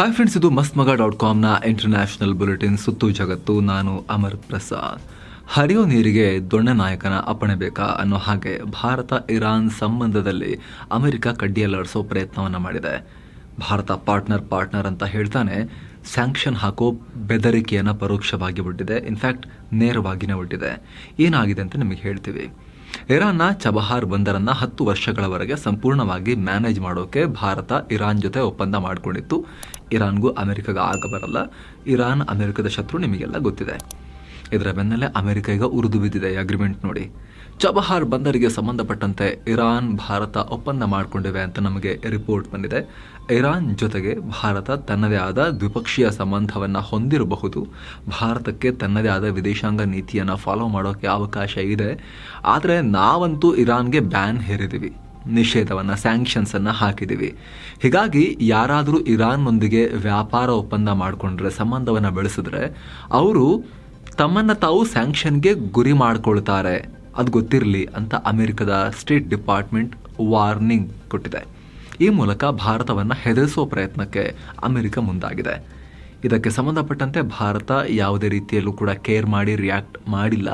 Hi friends ಇದು ಮಸ್ತ್ ಮಗ ಡಾಟ್ ಕಾಮ್ನ ಇಂಟರ್ನ್ಯಾಷನಲ್ ಬುಲೆಟಿನ್ ಸುತ್ತು ಜಗತ್ತು. ನಾನು ಅಮರ್ ಪ್ರಸಾದ್. ಹರಿಯೋ ನೀರಿಗೆ ದೊಣ್ಣೆ ನಾಯಕನ ಅಪ್ಪಣೆ ಬೇಕಾ ಅನ್ನೋ ಹಾಗೆ ಭಾರತ, ಇರಾನ್ ಸಂಬಂಧದಲ್ಲಿ ಅಮೆರಿಕ ಕಡ್ಡಿಯಲ್ಲಾಡಿಸೋ ಪ್ರಯತ್ನವನ್ನು ಮಾಡಿದೆ. ಭಾರತ ಪಾರ್ಟ್ನರ್ ಪಾರ್ಟ್ನರ್ ಅಂತ ಹೇಳ್ತಾನೆ ಸ್ಯಾಂಕ್ಷನ್ ಹಾಕೋ ಬೆದರಿಕೆಯನ್ನು ಪರೋಕ್ಷವಾಗಿ ಬಿಟ್ಟಿದೆ ಇನ್ಫ್ಯಾಕ್ಟ್ ನೇರವಾಗಿನೇ ಬಿಟ್ಟಿದೆ ಏನಾಗಿದೆ ಅಂತ ನಿಮಗೆ ಹೇಳ್ತೀವಿ. ಇರಾನ್ನ ಚಬಹಾರ್ ಬಂದರನ್ನು ಹತ್ತು ವರ್ಷಗಳವರೆಗೆ ಸಂಪೂರ್ಣವಾಗಿ ಮ್ಯಾನೇಜ್ ಮಾಡೋಕೆ ಭಾರತ ಇರಾನ್ ಜೊತೆ ಒಪ್ಪಂದ ಮಾಡಿಕೊಂಡಿತ್ತು. ಇರಾನ್ಗೂ ಅಮೆರಿಕಾಗ ಆಗ ಬರಲ್ಲ. ಇರಾನ್ ಅಮೆರಿಕದ ಶತ್ರು ನಿಮಗೆಲ್ಲ ಗೊತ್ತಿದೆ. ಇದರ ಬೆನ್ನಲ್ಲೇ ಅಮೆರಿಕ ಈಗ ಉರಿದು ಬಿದ್ದಿದೆ ಅಗ್ರಿಮೆಂಟ್ ನೋಡಿ. ಚಬಹಾರ್ ಬಂದರಿಗೆ ಸಂಬಂಧಪಟ್ಟಂತೆ ಇರಾನ್, ಭಾರತ ಒಪ್ಪಂದ ಮಾಡಿಕೊಂಡಿವೆ ಅಂತ ನಮಗೆ ರಿಪೋರ್ಟ್ ಬಂದಿದೆ. ಇರಾನ್ ಜೊತೆಗೆ ಭಾರತ ತನ್ನದೇ ಆದ ದ್ವಿಪಕ್ಷೀಯ ಸಂಬಂಧವನ್ನು ಹೊಂದಿರಬಹುದು. ಭಾರತಕ್ಕೆ ತನ್ನದೇ ಆದ ವಿದೇಶಾಂಗ ನೀತಿಯನ್ನು ಫಾಲೋ ಮಾಡೋಕ್ಕೆ ಅವಕಾಶ ಇದೆ. ಆದರೆ ನಾವಂತೂ ಇರಾನ್ಗೆ ಬ್ಯಾನ್ ಹೇರಿದ್ದೀವಿ ನಿಷೇಧವನ್ನು ಸ್ಯಾಂಕ್ಷನ್ಸನ್ನು ಹಾಕಿದ್ದೀವಿ ಹೀಗಾಗಿ ಯಾರಾದರೂ ಇರಾನ್ನೊಂದಿಗೆ ವ್ಯಾಪಾರ ಒಪ್ಪಂದ ಮಾಡಿಕೊಂಡ್ರೆ, ಸಂಬಂಧವನ್ನು ಬೆಳೆಸಿದ್ರೆ ಅವರು ತಮ್ಮನ್ನು ತಾವು ಸ್ಯಾಂಕ್ಷನ್ಗೆ ಗುರಿ ಮಾಡಿಕೊಳ್ತಾರೆ. ಅದು ಗೊತ್ತಿರಲಿ ಅಂತ ಅಮೆರಿಕದ ಸ್ಟೇಟ್ ಡಿಪಾರ್ಟ್ಮೆಂಟ್ ವಾರ್ನಿಂಗ್ ಕೊಟ್ಟಿದೆ. ಈ ಮೂಲಕ ಭಾರತವನ್ನು ಹೆದರಿಸುವ ಪ್ರಯತ್ನಕ್ಕೆ ಅಮೆರಿಕ ಮುಂದಾಗಿದೆ. ಇದಕ್ಕೆ ಸಂಬಂಧಪಟ್ಟಂತೆ ಭಾರತ ಯಾವುದೇ ರೀತಿಯಲ್ಲೂ ಕೂಡ ಕೇರ್ ಮಾಡಿ, ರಿಯಾಕ್ಟ್ ಮಾಡಿಲ್ಲ.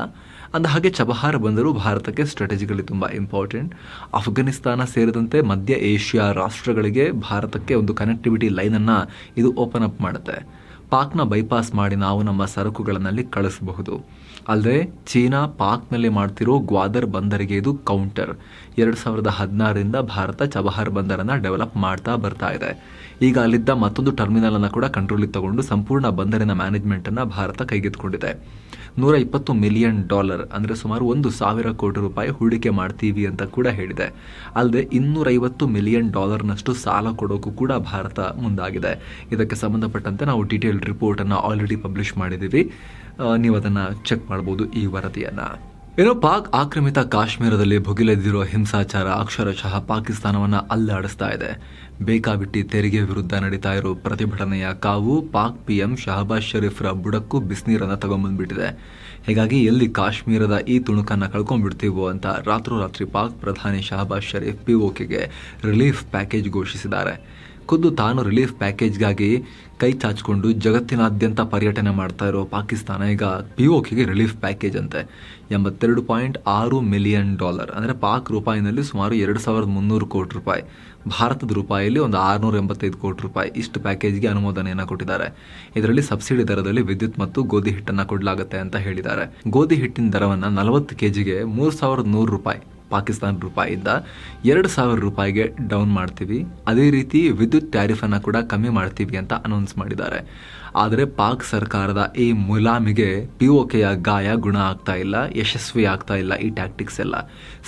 ಅಂದ ಹಾಗೆ ಚಬಹಾರ್ ಬಂದರೂ ಭಾರತಕ್ಕೆ ಸ್ಟ್ರಾಟಜಿಗಳು ತುಂಬ ಇಂಪಾರ್ಟೆಂಟ್. ಅಫ್ಘಾನಿಸ್ತಾನ ಸೇರಿದಂತೆ ಮಧ್ಯ ಏಷ್ಯಾ ರಾಷ್ಟ್ರಗಳಿಗೆ ಭಾರತಕ್ಕೆ ಒಂದು ಕನೆಕ್ಟಿವಿಟಿ ಲೈನನ್ನು ಇದು ಓಪನ್ ಅಪ್ ಮಾಡುತ್ತೆ. ಪಾಕ್ನ ಬೈಪಾಸ್ ಮಾಡಿ ನಾವು ನಮ್ಮ ಸರಕುಗಳನ್ನಲ್ಲಿ ಕಳಿಸಬಹುದು. ಅಲ್ಲದೆ ಚೀನಾ ಪಾಕ್ನಲ್ಲಿ ಮಾಡ್ತಿರೋ ಗ್ವಾದರ್ ಬಂದರಿಗೆ ಇದು ಕೌಂಟರ್ ಎರಡು ಸಾವಿರದ ಹದಿನಾರರಿಂದ ಭಾರತ ಚಬಹಾರ್ ಬಂದರನ್ನು ಡೆವಲಪ್ ಮಾಡ್ತಾ ಬರ್ತಾ ಇದೆ. ಈಗ ಅಲ್ಲಿದ್ದ ಮತ್ತೊಂದು ಟರ್ಮಿನಲ್ ಅನ್ನು ಕೂಡ ಕಂಟ್ರೋಲಿಗೆ ತಗೊಂಡು ಸಂಪೂರ್ಣ ಬಂದರಿನ ಮ್ಯಾನೇಜ್ಮೆಂಟ್ ಅನ್ನು ಭಾರತ ಕೈಗೆತ್ತಿಕೊಂಡಿದೆ. ನೂರ ಇಪ್ಪತ್ತು ಮಿಲಿಯನ್ ಡಾಲರ್ ಅಂದರೆ ಸುಮಾರು ಒಂದು ಸಾವಿರ ಕೋಟಿ ರೂಪಾಯಿ ಹೂಡಿಕೆ ಮಾಡ್ತೀವಿ ಅಂತ ಕೂಡ ಹೇಳಿದೆ. ಅಲ್ಲದೆ ಇನ್ನೂರೈವತ್ತು ಮಿಲಿಯನ್ ಡಾಲರ್ನಷ್ಟು ಸಾಲ ಕೊಡೋಕ್ಕೂ ಕೂಡ ಭಾರತ ಮುಂದಾಗಿದೆ. ಇದಕ್ಕೆ ಸಂಬಂಧಪಟ್ಟಂತೆ ನಾವು ಡೀಟೇಲ್ಡ್ ರಿಪೋರ್ಟನ್ನು ಆಲ್ರೆಡಿ ಪಬ್ಲಿಷ್ ಮಾಡಿದ್ದೀವಿ. ನೀವು ಅದನ್ನು ಚೆಕ್ ಮಾಡ್ಬೋದು ಈ ವರದಿಯನ್ನು. ಏನೋ ಪಾಕ್ ಆಕ್ರಮಿತ ಕಾಶ್ಮೀರದಲ್ಲಿ ಭುಗಿಲೆದ್ದಿರುವ ಹಿಂಸಾಚಾರ ಅಕ್ಷರಶಃ ಪಾಕಿಸ್ತಾನವನ್ನು ಅಲ್ಲಾಡಿಸ್ತಾ ಇದೆ. ಬೇಕಾಬಿಟ್ಟಿ ತೆರಿಗೆ ವಿರುದ್ಧ ನಡೀತಾ ಇರೋ ಪ್ರತಿಭಟನೆಯ ಕಾವು ಪಾಕ್ ಪಿಎಂ ಶಹಬಾಜ್ ಶರೀಫ್ರ ಬುಡಕ್ಕೂ ಬಿಸಿನೀರನ್ನು ತಗೊಂಬಂದ್ಬಿಟ್ಟಿದೆ. ಹೀಗಾಗಿ ಎಲ್ಲಿ ಕಾಶ್ಮೀರದ ಈ ತುಣುಕನ್ನು ಕಳ್ಕೊಂಡ್ಬಿಡ್ತೀವೋ ಅಂತ ರಾತ್ರೋರಾತ್ರಿ ಪಾಕ್ ಪ್ರಧಾನಿ ಶಹಬಾಜ್ ಶರೀಫ್ ಪಿಒಕೆಗೆ ರಿಲೀಫ್ ಪ್ಯಾಕೇಜ್ ಘೋಷಿಸಿದ್ದಾರೆ. ಖುದ್ದು ತಾನು ರಿಲೀಫ್ ಪ್ಯಾಕೇಜ್ಗಾಗಿ ಕೈ ಚಾಚಿಕೊಂಡು ಜಗತ್ತಿನಾದ್ಯಂತ ಪರ್ಯಟನೆ ಮಾಡ್ತಾ ಇರೋ ಪಾಕಿಸ್ತಾನ, ಈಗ ಪಿ ಓಕೆಗೆ ರಿಲೀಫ್ ಪ್ಯಾಕೇಜ್ ಅಂತೆ. ಎಂಬತ್ತೆರಡು ಪಾಯಿಂಟ್ ಆರು ಮಿಲಿಯನ್ ಡಾಲರ್. ಅಂದರೆ ಪಾಕ್ ರೂಪಾಯಿನಲ್ಲಿ ಸುಮಾರು ಎರಡು ಸಾವಿರದ ಮುನ್ನೂರು ಕೋಟಿ ರೂಪಾಯಿ. ಭಾರತದ ರೂಪಾಯಿಯಲ್ಲಿ ಒಂದು ಆರುನೂರ ಎಂಬತ್ತೈದು ಕೋಟಿ ರೂಪಾಯಿ. ಇಷ್ಟು ಪ್ಯಾಕೇಜ್ಗೆ ಅನುಮೋದನೆಯನ್ನು ಕೊಟ್ಟಿದ್ದಾರೆ. ಇದರಲ್ಲಿ ಸಬ್ಸಿಡಿ ದರದಲ್ಲಿ ವಿದ್ಯುತ್ ಮತ್ತು ಗೋಧಿ ಹಿಟ್ಟನ್ನು ಕೊಡಲಾಗುತ್ತೆ ಅಂತ ಹೇಳಿದ್ದಾರೆ. ಗೋಧಿ ಹಿಟ್ಟಿನ ದರವನ್ನು ನಲವತ್ತು ಕೆಜಿಗೆ ಮೂರು ಸಾವಿರದ ನೂರು ರೂಪಾಯಿ. ಪಾಕಿಸ್ತಾನ ರೂಪಾಯಿಂದ ಎರಡು ಸಾವಿರ ರೂಪಾಯಿಗೆ ಡೌನ್ ಮಾಡ್ತೀವಿ. ಅದೇ ರೀತಿ ವಿದ್ಯುತ್ ಟ್ಯಾರಿಫನ್ನು ಕೂಡ ಕಮ್ಮಿ ಮಾಡ್ತೀವಿ ಅಂತ ಅನೌನ್ಸ್ ಮಾಡಿದ್ದಾರೆ. ಆದರೆ ಪಾಕ್ ಸರ್ಕಾರದ ಈ ಮುಲಾಮಿಗೆ ಪಿ ಒಕೆಯ ಗಾಯ ಗುಣ ಆಗ್ತಾ ಇಲ್ಲ, ಯಶಸ್ವಿ ಆಗ್ತಾ ಇಲ್ಲ ಈ ಟ್ಯಾಕ್ಟಿಕ್ಸ್ ಎಲ್ಲ.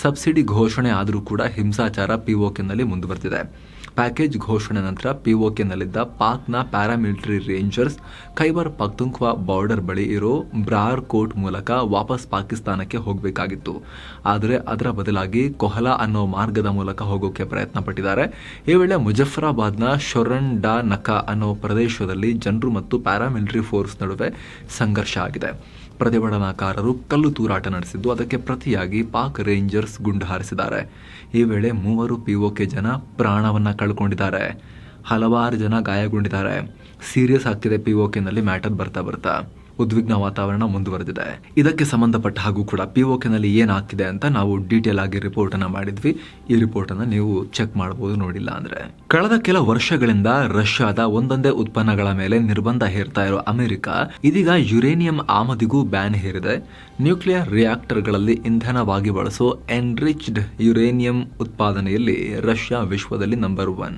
ಸಬ್ಸಿಡಿ ಘೋಷಣೆ ಆದರೂ ಕೂಡ ಹಿಂಸಾಚಾರ ಪಿ ಒಕೆನಲ್ಲಿ ಮುಂದುವರೆದಿದೆ. ಪ್ಯಾಕೇಜ್ ಘೋಷಣೆ ನಂತರ ಪಿಒಕೆನಲ್ಲಿದ್ದ ಪಾಕ್ನ paramilitary rangers Khyber Pakhtunkhwa border ಬಳಿ ಇರೋ ಬ್ರಾರ್ ಕೋಟ್ ಮೂಲಕ ವಾಪಸ್ ಪಾಕಿಸ್ತಾನಕ್ಕೆ ಹೋಗಬೇಕಾಗಿತ್ತು. ಆದರೆ ಅದರ ಬದಲಾಗಿ ಕೊಹಲಾ ಅನ್ನೋ ಮಾರ್ಗದ ಮೂಲಕ ಹೋಗೋಕೆ ಪ್ರಯತ್ನ ಪಟ್ಟಿದ್ದಾರೆ ಈ ವೇಳೆ ಮುಜಫರಾಬಾದ್ನ ಶೊರನ್ ಡಾ ನಕಾ ಅನ್ನೋ ಪ್ರದೇಶದಲ್ಲಿ ಜನರು ಮತ್ತು ಪ್ಯಾರಾಮಿಲಿಟರಿ ಫೋರ್ಸ್ ನಡುವೆ ಸಂಘರ್ಷ ಆಗಿದೆ. ಪ್ರತಿಭಟನಾಕಾರರು ಕಲ್ಲು ತೂರಾಟ ನಡೆಸಿದ್ದು, ಅದಕ್ಕೆ ಪ್ರತಿಯಾಗಿ ಪಾಕ್ ರೇಂಜರ್ಸ್ ಗುಂಡು ಹಾರಿಸಿದ್ದಾರೆ. ಈ ವೇಳೆ ಮೂವರು ಪಿಒಕೆ ಜನ ಪ್ರಾಣವನ್ನು ಕಳ್ಕೊಂಡಿದ್ದಾರೆ. ಹಲವಾರು ಜನ ಗಾಯಗೊಂಡಿದ್ದಾರೆ. ಸೀರಿಯಸ್ ಆಗ್ತಿದೆ ಪಿಒಕೆನಲ್ಲಿ ಮ್ಯಾಟರ್ ಬರ್ತಾ ಬರ್ತಾ. ಉದ್ವಿಗ್ನ ವಾತಾವರಣ ಮುಂದುವರೆದಿದೆ. ಇದಕ್ಕೆ ಸಂಬಂಧಪಟ್ಟ ಹಾಗೂ ಕೂಡ ಪಿಒಕೆನಲ್ಲಿ ಏನಾಗ್ತಿದೆ ಅಂತ ನಾವು ಡೀಟೇಲ್ ಆಗಿ ರಿಪೋರ್ಟ್ ಅನ್ನ ಮಾಡಿದ್ವಿ. ಈ ರಿಪೋರ್ಟ್ ಅನ್ನ ನೀವು ಚೆಕ್ ಮಾಡಬಹುದು ನೋಡಿಲ್ಲ ಅಂದ್ರೆ. ಕಳೆದ ಕೆಲ ವರ್ಷಗಳಿಂದ ರಷ್ಯಾದ ಒಂದೊಂದೇ ಉತ್ಪನ್ನಗಳ ಮೇಲೆ ನಿರ್ಬಂಧ ಹೇರ್ತಾ ಇರೋ ಅಮೆರಿಕ ಇದೀಗ ಯುರೇನಿಯಂ ಆಮದಿಗೂ ಬ್ಯಾನ್ ಹೇರಿದೆ. ನ್ಯೂಕ್ಲಿಯರ್ ರಿಯಾಕ್ಟರ್ಗಳಲ್ಲಿ ಇಂಧನವಾಗಿ ಬಳಸೋ ಎನ್ರಿಚ್ಡ್ ಯುರೇನಿಯಂ ಉತ್ಪಾದನೆಯಲ್ಲಿ ರಷ್ಯಾ ವಿಶ್ವದಲ್ಲಿ ನಂಬರ್ ಒನ್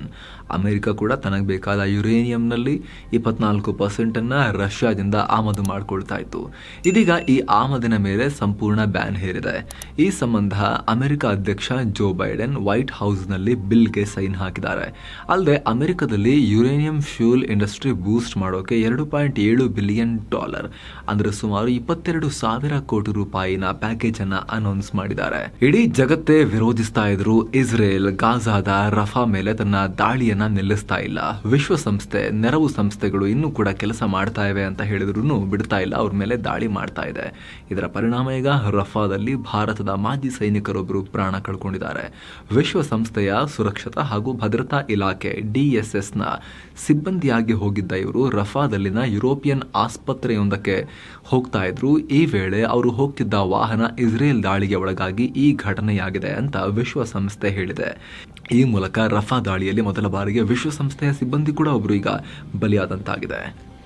ಅಮೆರಿಕ ಕೂಡ ತನಗೆ ಬೇಕಾದ ಯುರೇನಿಯಂನಲ್ಲಿ ಇಪ್ಪತ್ನಾಲ್ಕು ಪರ್ಸೆಂಟನ್ನು ರಷ್ಯಾದಿಂದ ಆಮದು ಮಾಡಿಕೊಳ್ತಾ ಇತ್ತು. ಇದೀಗ ಈ ಆಮದಿನ ಮೇಲೆ ಸಂಪೂರ್ಣ ಬ್ಯಾನ್ ಹೇರಿದೆ. ಈ ಸಂಬಂಧ ಅಮೆರಿಕ ಅಧ್ಯಕ್ಷ ಜೋ ಬೈಡೆನ್ ವೈಟ್ ಹೌಸ್ನಲ್ಲಿ ಬಿಲ್ಗೆ ಸೈನ್ ಹಾಕಿದ್ದಾರೆ. ಅಲ್ಲದೆ ಅಮೆರಿಕದಲ್ಲಿ ಯುರೇನಿಯಂ ಫ್ಯೂಲ್ ಇಂಡಸ್ಟ್ರಿ ಬೂಸ್ಟ್ ಮಾಡೋಕೆ ಎರಡು ಪಾಯಿಂಟ್ ಏಳು ಬಿಲಿಯನ್ ಡಾಲರ್, ಅಂದ್ರೆ ಸುಮಾರು ಇಪ್ಪತ್ತೆರಡು ಸಾವಿರ ಕೋಟಿ ರೂಪಾಯಿನ ಪ್ಯಾಕೇಜ್ ಅನ್ನ ಅನೌನ್ಸ್ ಮಾಡಿದ್ದಾರೆ. ಇಡೀ ಜಗತ್ತೇ ವಿರೋಧಿಸ್ತಾ ಇದ್ರು ಇಸ್ರೇಲ್, ಗಾಜಾದ ರಫಾ ಮೇಲೆ ತನ್ನ ದಾಳಿಯನ್ನ ದಾಳಿಯನ್ನ ನಿಲ್ಲಿಸ್ತಾ ಇಲ್ಲ. ವಿಶ್ವಸಂಸ್ಥೆ, ನೆರವು ಸಂಸ್ಥೆಗಳು ಇನ್ನೂ ಕೂಡ ಕೆಲಸ ಮಾಡ್ತಾ ಇವೆ ಅಂತ ಹೇಳಿದ್ರು ಬಿಡ್ತಾ ಇಲ್ಲ, ಅವ್ರ ಮೇಲೆ ದಾಳಿ ಮಾಡ್ತಾ ಇದೆ. ಇದರ ಪರಿಣಾಮ ಈಗ ರಫಾದಲ್ಲಿ ಭಾರತದ ಮಾಜಿ ಸೈನಿಕರೊಬ್ಬರು ಪ್ರಾಣ ಕಳ್ಕೊಂಡಿದ್ದಾರೆ. ವಿಶ್ವಸಂಸ್ಥೆಯ ಸುರಕ್ಷತಾ ಹಾಗೂ ಭದ್ರತಾ ಇಲಾಖೆ ಡಿಎಸ್ಎಸ್ನ ಸಿಬ್ಬಂದಿಯಾಗಿ ಹೋಗಿದ್ದ ಇವರು ರಫಾದಲ್ಲಿನ ಯುರೋಪಿಯನ್ ಆಸ್ಪತ್ರೆಯೊಂದಕ್ಕೆ ಹೋಗ್ತಾ ಇದ್ರು. ಈ ವೇಳೆ ಅವರು ಹೋಗ್ತಿದ್ದ ವಾಹನ ಇಸ್ರೇಲ್ ದಾಳಿಗೆ ಒಳಗಾಗಿ ಈ ಘಟನೆಯಾಗಿದೆ ಅಂತ ವಿಶ್ವಸಂಸ್ಥೆ ಹೇಳಿದೆ. ಈ ಮೂಲಕ ರಫಾ ದಾಳಿಯಲ್ಲಿ ಮೊದಲ ಬಾರಿಗೆ ವಿಶ್ವಸಂಸ್ಥೆಯ ಸಿಬ್ಬಂದಿ ಕೂಡ ಒಬ್ಬರು ಈಗ ಬಲಿಯಾದಂತಾಗಿದೆ.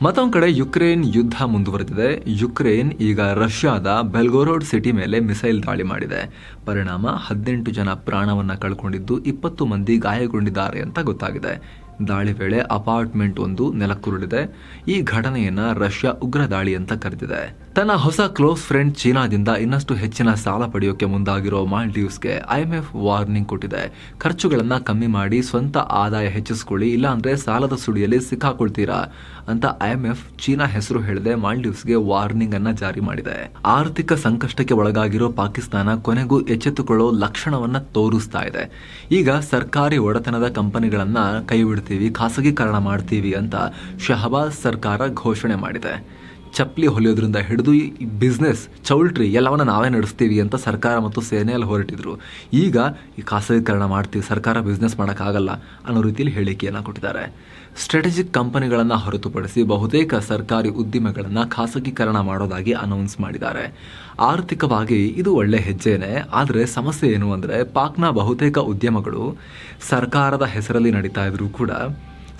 ಮತ್ತೊಂದು ಕಡೆ ಯುಕ್ರೇನ್ ಯುದ್ಧ ಮುಂದುವರೆದಿದೆ. ಯುಕ್ರೇನ್ ಈಗ ರಷ್ಯಾದ ಬೆಲ್ಗೋರೋಡ್ ಸಿಟಿ ಮೇಲೆ ಮಿಸೈಲ್ ದಾಳಿ ಮಾಡಿದೆ. ಪರಿಣಾಮ ಹದಿನೆಂಟು ಜನ ಪ್ರಾಣವನ್ನ ಕಳ್ಕೊಂಡಿದ್ದು ಇಪ್ಪತ್ತು ಮಂದಿ ಗಾಯಗೊಂಡಿದ್ದಾರೆ ಅಂತ ಗೊತ್ತಾಗಿದೆ. ದಾಳಿ ವೇಳೆ ಅಪಾರ್ಟ್ಮೆಂಟ್ ಒಂದು ನೆಲಕ್ಕುರುಳಿದೆ. ಈ ಘಟನೆಯನ್ನ ರಷ್ಯಾ ಉಗ್ರ ದಾಳಿ ಅಂತ ಕರೆದಿದೆ. ತನ್ನ ಹೊಸ ಕ್ಲೋಸ್ ಫ್ರೆಂಡ್ ಚೀನಾದಿಂದ ಇನ್ನಷ್ಟು ಹೆಚ್ಚಿನ ಸಾಲ ಪಡೆಯೋಕೆ ಮುಂದಾಗಿರೋ ಮಾಲ್ಡೀವ್ಸ್ಗೆ ಐಎಂಎಫ್ ವಾರ್ನಿಂಗ್ ಕೊಟ್ಟಿದೆ. ಖರ್ಚುಗಳನ್ನ ಕಮ್ಮಿ ಮಾಡಿ ಸ್ವಂತ ಆದಾಯ ಹೆಚ್ಚಿಸ್ಕೊಳ್ಳಿ, ಇಲ್ಲಾಂದ್ರೆ ಸಾಲದ ಸುಳಿಯಲ್ಲಿ ಸಿಕ್ಕಾಕೊಳ್ತೀರಾ ಅಂತ ಐಎಂಎಫ್ ಚೀನಾ ಹೆಸರು ಹೇಳದೆ ಮಾಲ್ಡೀವ್ಸ್ಗೆ ವಾರ್ನಿಂಗ್ ಅನ್ನ ಜಾರಿ ಮಾಡಿದೆ. ಆರ್ಥಿಕ ಸಂಕಷ್ಟಕ್ಕೆ ಒಳಗಾಗಿರೋ ಪಾಕಿಸ್ತಾನ ಕೊನೆಗೂ ಎಚ್ಚೆತ್ತುಕೊಳ್ಳೋ ಲಕ್ಷಣವನ್ನ ತೋರಿಸ್ತಾ ಇದೆ. ಈಗ ಸರ್ಕಾರಿ ಒಡೆತನದ ಕಂಪನಿಗಳನ್ನ ಕೈ ಬಿಡ್ತೀವಿ ಖಾಸಗೀಕರಣ ಮಾಡ್ತೀವಿ ಅಂತ ಶಹಬಾಜ್ ಸರ್ಕಾರ ಘೋಷಣೆ ಮಾಡಿದೆ. ಚಪ್ಪಲಿ ಹೊಲಿಯೋದ್ರಿಂದ ಹಿಡಿದು ಈ ಬಿಸ್ನೆಸ್ ಚೌಲ್ಟ್ರಿ ಎಲ್ಲವನ್ನ ನಾವೇ ನಡೆಸ್ತೀವಿ ಅಂತ ಸರ್ಕಾರ ಮತ್ತು ಸೇನೆಯಲ್ಲಿ ಹೊರಟಿದ್ರು. ಈಗ ಈ ಖಾಸಗೀಕರಣ ಮಾಡ್ತೀವಿ, ಸರ್ಕಾರ ಬಿಸ್ನೆಸ್ ಮಾಡೋಕ್ಕಾಗಲ್ಲ ಅನ್ನೋ ರೀತಿಯಲ್ಲಿ ಹೇಳಿಕೆಯನ್ನು ಕೊಟ್ಟಿದ್ದಾರೆ. ಸ್ಟ್ರಾಟಜಿಕ್ ಕಂಪನಿಗಳನ್ನು ಹೊರತುಪಡಿಸಿ ಬಹುತೇಕ ಸರ್ಕಾರಿ ಉದ್ದಿಮೆಗಳನ್ನು ಖಾಸಗೀಕರಣ ಮಾಡೋದಾಗಿ ಅನೌನ್ಸ್ ಮಾಡಿದ್ದಾರೆ. ಆರ್ಥಿಕವಾಗಿ ಇದು ಒಳ್ಳೆ ಹೆಜ್ಜೆನೇ, ಆದರೆ ಸಮಸ್ಯೆ ಏನು ಅಂದರೆ ಪಾಕ್ನ ಬಹುತೇಕ ಉದ್ಯಮಗಳು ಸರ್ಕಾರದ ಹೆಸರಲ್ಲಿ ನಡೀತಾ ಇದ್ರೂ ಕೂಡ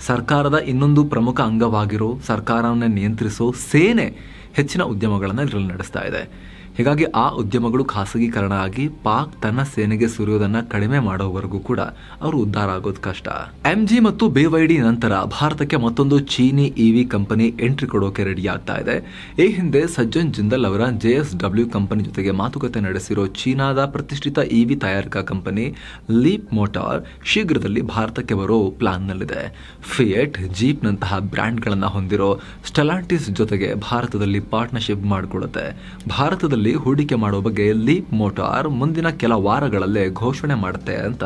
ಸರ್ಕಾರದ ಇನ್ನೊಂದು ಪ್ರಮುಖ ಅಂಗವಾಗಿರೋ ಸರ್ಕಾರವನ್ನು ನಿಯಂತ್ರಿಸೋ ಸೇನೆ ಹೆಚ್ಚಿನ ಉದ್ಯಮಗಳನ್ನು ಇದರಲ್ಲಿ ನಡೆಸ್ತಾ ಇದೆ. ಹೀಗಾಗಿ ಆ ಉದ್ಯಮಗಳು ಖಾಸಗೀಕರಣ ಆಗಿ ಪಾಕ್ ತನ್ನ ಸೇನೆಗೆ ಸುರಿಯೋದನ್ನ ಕಡಿಮೆ ಮಾಡೋವರೆಗೂ ಕೂಡ ಅವರು ಉದ್ಧಾರ ಆಗೋದು ಕಷ್ಟ. ಎಂಜಿ ಮತ್ತು ಬಿವೈಡಿ ನಂತರ ಭಾರತಕ್ಕೆ ಮತ್ತೊಂದು ಚೀನಿ ಇವಿ ಕಂಪನಿ ಎಂಟ್ರಿ ಕೊಡೋಕೆ ರೆಡಿ ಆಗ್ತಾ ಇದೆ. ಈ ಹಿಂದೆ ಸಜ್ಜನ್ ಜಿಂದಲ್ ಅವರ ಜೆಎಸ್ ಡಬ್ಲ್ಯೂ ಕಂಪನಿ ಜೊತೆಗೆ ಮಾತುಕತೆ ನಡೆಸಿರೋ ಚೀನಾದ ಪ್ರತಿಷ್ಠಿತ ಇವಿ ತಯಾರಿಕಾ ಕಂಪನಿ ಲೀಪ್ ಮೋಟಾರ್ ಶೀಘ್ರದಲ್ಲಿ ಭಾರತಕ್ಕೆ ಬರೋ ಪ್ಲಾನ್ನಲ್ಲಿದೆ. ಫಿಯೆಟ್ ಜೀಪ್ ನಂತಹ ಬ್ರ್ಯಾಂಡ್ಗಳನ್ನು ಹೊಂದಿರೋ ಸ್ಟೆಲಾಂಟಿಸ್ ಜೊತೆಗೆ ಭಾರತದಲ್ಲಿ ಪಾರ್ಟ್ನರ್ಶಿಪ್ ಮಾಡಿಕೊಳ್ಳುತ್ತೆ ಭಾರತದಲ್ಲಿ ಹೂಡಿಕೆ ಮಾಡುವ ಬಗ್ಗೆ ಲೀಪ್ ಮೋಟಾರ್ ಮುಂದಿನ ಕೆಲ ವಾರಗಳಲ್ಲೇ ಘೋಷಣೆ ಮಾಡುತ್ತೆ ಅಂತ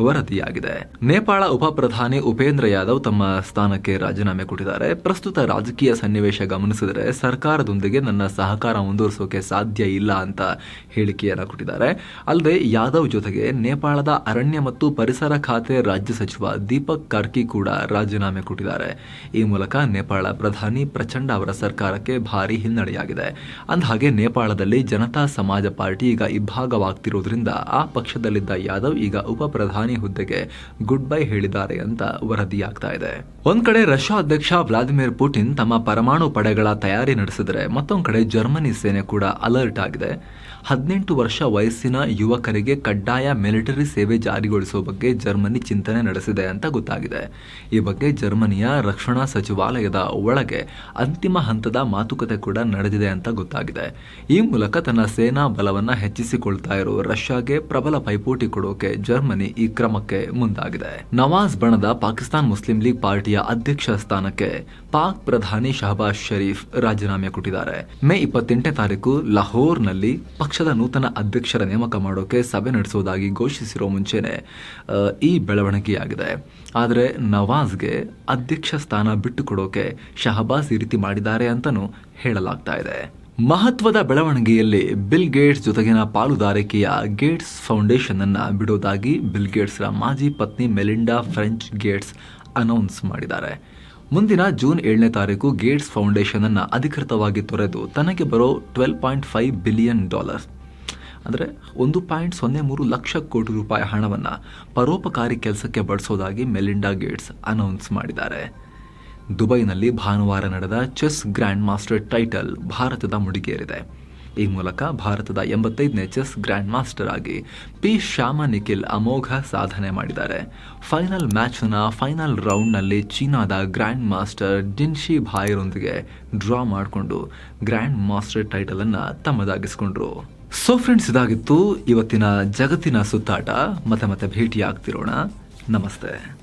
ವರದಿಯಾಗಿದೆ. ನೇಪಾಳ ಉಪ ಪ್ರಧಾನಿ ಉಪೇಂದ್ರ ಯಾದವ್ ತಮ್ಮ ಸ್ಥಾನಕ್ಕೆ ರಾಜೀನಾಮೆ ಕೊಟ್ಟಿದ್ದಾರೆ. ಪ್ರಸ್ತುತ ರಾಜಕೀಯ ಸನ್ನಿವೇಶ ಗಮನಿಸಿದರೆ ಸರ್ಕಾರದೊಂದಿಗೆ ನನ್ನ ಸಹಕಾರ ಮುಂದುವರಿಸೋಕೆ ಸಾಧ್ಯ ಇಲ್ಲ ಅಂತ ಹೇಳಿಕೆಯನ್ನು ಕೊಟ್ಟಿದ್ದಾರೆ. ಅಲ್ಲದೆ ಯಾದವ್ ಜೊತೆಗೆ ನೇಪಾಳದ ಅರಣ್ಯ ಮತ್ತು ಪರಿಸರ ಖಾತೆ ರಾಜ್ಯ ಸಚಿವ ದೀಪಕ್ ಕಾರ್ಕಿ ಕೂಡ ರಾಜೀನಾಮೆ ಕೊಟ್ಟಿದ್ದಾರೆ. ಈ ಮೂಲಕ ನೇಪಾಳ ಪ್ರಧಾನಿ ಪ್ರಚಂಡ ಅವರ ಸರ್ಕಾರಕ್ಕೆ ಭಾರಿ ಹಿನ್ನಡೆಯಾಗಿದೆ. ಅಂದಹಾಗೆ ನೇಪಾಳದಲ್ಲಿ ಜನತಾ ಸಮಾಜ ಪಾರ್ಟಿ ಈಗ ಇಬ್ಬಾಗವಾಗ್ತಿರೋದ್ರಿಂದ ಆ ಪಕ್ಷದಲ್ಲಿದ್ದ ಯಾದವ್ ಈಗ ಉಪ ಪ್ರಧಾನಿ ಹುದ್ದೆಗೆ ಗುಡ್ ಬೈ ಹೇಳಿದ್ದಾರೆ ಅಂತ ವರದಿಯಾಗ್ತಾ ಇದೆ. ಒಂದ್ ಕಡೆ ರಷ್ಯಾ ಅಧ್ಯಕ್ಷ ವ್ಲಾದಿಮಿರ್ ಪುಟಿನ್ ತಮ್ಮ ಪರಮಾಣು ಪಡೆಗಳ ತಯಾರಿ ನಡೆಸಿದರೆ ಮತ್ತೊಂದ್ ಕಡೆ ಜರ್ಮನಿ ಸೇನೆ ಕೂಡ ಅಲರ್ಟ್ ಆಗಿದೆ. ಹದಿನೆಂಟು ವರ್ಷ ವಯಸ್ಸಿನ ಯುವಕರಿಗೆ ಕಡ್ಡಾಯ ಮಿಲಿಟರಿ ಸೇವೆ ಜಾರಿಗೊಳಿಸುವ ಬಗ್ಗೆ ಜರ್ಮನಿ ಚಿಂತನೆ ನಡೆಸಿದೆ ಅಂತ ಗೊತ್ತಾಗಿದೆ. ಈ ಬಗ್ಗೆ ಜರ್ಮನಿಯ ರಕ್ಷಣಾ ಸಚಿವಾಲಯದ ಒಳಗೆ ಅಂತಿಮ ಹಂತದ ಮಾತುಕತೆ ಕೂಡ ನಡೆದಿದೆ ಅಂತ ಗೊತ್ತಾಗಿದೆ. ಈ ಮೂಲಕ ತನ್ನ ಸೇನಾ ಬಲವನ್ನ ಹೆಚ್ಚಿಸಿಕೊಳ್ತಾ ಇರೋ ರಷ್ಯಾಗೆ ಪ್ರಬಲ ಪೈಪೋಟಿ ಕೊಡೋಕೆ ಜರ್ಮನಿ ಈ ಕ್ರಮಕ್ಕೆ ಮುಂದಾಗಿದೆ. ನವಾಜ್ ಬಣದ ಪಾಕಿಸ್ತಾನ್ ಮುಸ್ಲಿಂ ಲೀಗ್ ಪಾರ್ಟಿಯ ಅಧ್ಯಕ್ಷ ಸ್ಥಾನಕ್ಕೆ ಪಾಕ್ ಪ್ರಧಾನಿ ಶಹಬಾಜ್ ಶರೀಫ್ ರಾಜೀನಾಮೆ ಕೊಟ್ಟಿದ್ದಾರೆ. ಮೇ ಇಪ್ಪತ್ತೆಂಟನೇ ತಾರೀಕು ಲಾಹೋರ್ನಲ್ಲಿ ಪಕ್ಷದ ನೂತನ ಅಧ್ಯಕ್ಷರ ನೇಮಕ ಮಾಡೋಕೆ ಸಭೆ ನಡೆಸುವುದಾಗಿ ಘೋಷಿಸಿರೋ ಮುಂಚೆನೆ ಈ ಬೆಳವಣಿಗೆಯಾಗಿದೆ. ಆದರೆ ನವಾಜ್ಗೆ ಅಧ್ಯಕ್ಷ ಸ್ಥಾನ ಬಿಟ್ಟುಕೊಡೋಕೆ ಶಹಬಾಜ್ ಈ ರೀತಿ ಮಾಡಿದ್ದಾರೆ ಅಂತಲೂ ಹೇಳಲಾಗ್ತಾ ಇದೆ. ಮಹತ್ವದ ಬೆಳವಣಿಗೆಯಲ್ಲಿ ಬಿಲ್ ಗೇಟ್ಸ್ ಜೊತೆಗಿನ ಪಾಲುದಾರಿಕೆಯ ಗೇಟ್ಸ್ ಫೌಂಡೇಶನ್ ಅನ್ನು ಬಿಡೋದಾಗಿ ಬಿಲ್ ಗೇಟ್ಸ್ರ ಮಾಜಿ ಪತ್ನಿ ಮೆಲಿಂಡಾ ಫ್ರೆಂಚ್ ಗೇಟ್ಸ್ ಅನೌನ್ಸ್ ಮಾಡಿದ್ದಾರೆ. ಮುಂದಿನ ಜೂನ್ ಏಳನೇ ತಾರೀಕು ಗೇಟ್ಸ್ ಫೌಂಡೇಶನ್ ಅನ್ನು ಅಧಿಕೃತವಾಗಿ ತೊರೆದು ತನಗೆ ಬರೋ twelve point five billion dollar. ಅಂದರೆ ಒಂದು ಪಾಯಿಂಟ್ ಸೊನ್ನೆ ಮೂರು ಲಕ್ಷ ಕೋಟಿ ರೂಪಾಯಿ ಹಣವನ್ನು ಪರೋಪಕಾರಿ ಕೆಲಸಕ್ಕೆ ಬಳಸೋದಾಗಿ ಮೆಲಿಂಡಾ ಗೇಟ್ಸ್ ಅನೌನ್ಸ್ ಮಾಡಿದ್ದಾರೆ. ದುಬೈನಲ್ಲಿ ಭಾನುವಾರ ನಡೆದ ಚೆಸ್ ಗ್ರ್ಯಾಂಡ್ ಮಾಸ್ಟರ್ ಟೈಟಲ್ ಭಾರತದ ಮುಡಿಗೇರಿದೆ. ಈ ಮೂಲಕ ಭಾರತದ ಎಂಬತ್ತೈದನೇ ಚೆಸ್ ಗ್ರ್ಯಾಂಡ್ ಮಾಸ್ಟರ್ ಆಗಿ ಪಿ ಶ್ಯಾಮ ನಿಖಿಲ್ ಅಮೋಘ ಸಾಧನೆ ಮಾಡಿದ್ದಾರೆ. ಫೈನಲ್ ಮ್ಯಾಚ್ನ ಫೈನಲ್ ರೌಂಡ್ನಲ್ಲಿ ಚೀನಾದ ಗ್ರ್ಯಾಂಡ್ ಮಾಸ್ಟರ್ ಡಿನ್ಶಿ ಭಾಯರೊಂದಿಗೆ ಡ್ರಾ ಮಾಡಿಕೊಂಡು ಗ್ರ್ಯಾಂಡ್ ಮಾಸ್ಟರ್ ಟೈಟಲ್ ಅನ್ನ ತಮ್ಮದಾಗಿಸಿಕೊಂಡ್ರು. ಸೊ ಫ್ರೆಂಡ್ಸ್ ಇದಾಗಿತ್ತು ಇವತ್ತಿನ ಜಗತ್ತಿನ ಸುತ್ತಾಟ. ಮತ್ತೆ ಮತ್ತೆ ಭೇಟಿಯಾಗ್ತಿರೋಣ. ನಮಸ್ತೆ.